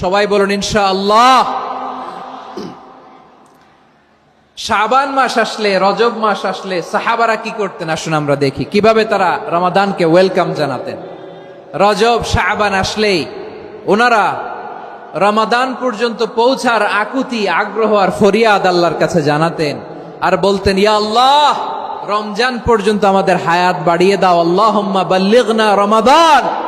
সবাই বলুন, ইনশাআল্লাহ। শাবান মাস আসলে, রজব মাস আসলে সাহাবারা কি করতেন? আসুন আমরা দেখি। কীভাবে তারা রমাদানকে ওয়েলকাম জানাতেন? রজব, শাবান আসলেই ওনারা রমাদান পর্যন্ত পৌঁছার আকুতি, আগ্রহ আর ফরিয়াদ আল্লাহর কাছে জানাতেন আর বলতেন, ইয়া আল্লাহ, রমজান পর্যন্ত আমাদের হায়াত বাড়িয়ে দাও। আল্লাহ বাল্লিগনা রমাদান।